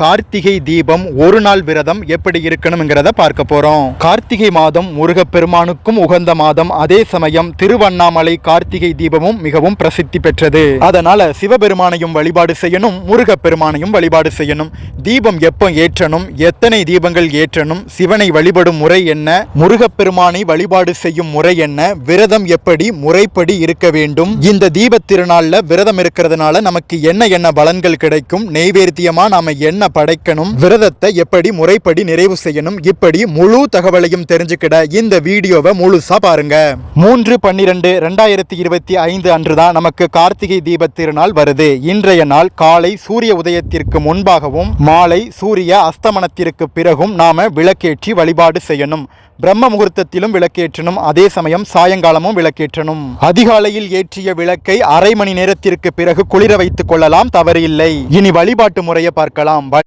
கார்த்திகை தீபம் ஒரு நாள் விரதம் எப்படி இருக்கணுங்கிறத பார்க்க போறோம். கார்த்திகை மாதம் முருகப்பெருமானுக்கும் உகந்த மாதம். அதே சமயம் திருவண்ணாமலை கார்த்திகை தீபமும் மிகவும் பிரசித்தி பெற்றது. அதனால சிவபெருமானையும் வழிபாடு செய்யணும் முருகப்பெருமானையும் வழிபாடு செய்யணும். தீபம் எப்போ ஏற்றணும் எத்தனை தீபங்கள் ஏற்றணும் சிவனை வழிபடும் முறை என்ன முருகப்பெருமானை வழிபாடு செய்யும் முறை என்ன விரதம் எப்படி முறைப்படி இருக்க வேண்டும். இந்த தீபத் திருநாள்ல விரதம் இருக்கிறதுனால நமக்கு என்ன என்ன பலன்கள் கிடைக்கும் நெய்வேத்தியமா நாம என்ன படைக்கணும்? விரதத்தை எப்படி முறைப்படி நிறைவு செய்யணும்? இப்படி முழு தகவலையும் தெரிஞ்சுக்கிட இந்த வீடியோவை முழுசா பாருங்க. மூன்று பன்னிரண்டு ரெண்டாயிரத்தி இருபத்தி ஐந்து அன்றுதான் நமக்கு கார்த்திகை தீப திருநாள் வருது. இன்றைய நாள் காலை சூரிய உதயத்திற்கு முன்பாகவும் மாலை சூரிய அஸ்தமனத்திற்கு பிறகும் நாம விளக்கேற்றி வழிபாடு செய்யணும். பிரம்ம முகூர்த்தத்திலும் விளக்கேற்றணும். அதே சமயம் சாயங்காலமும் விளக்கேற்றணும். அதிகாலையில் ஏற்றிய விளக்கை அரை மணி நேரத்திற்கு பிறகு குளிர வைத்துக் கொள்ளலாம். தவறு இல்லை இனி வழிபாட்டு முறையை பார்க்கலாம்.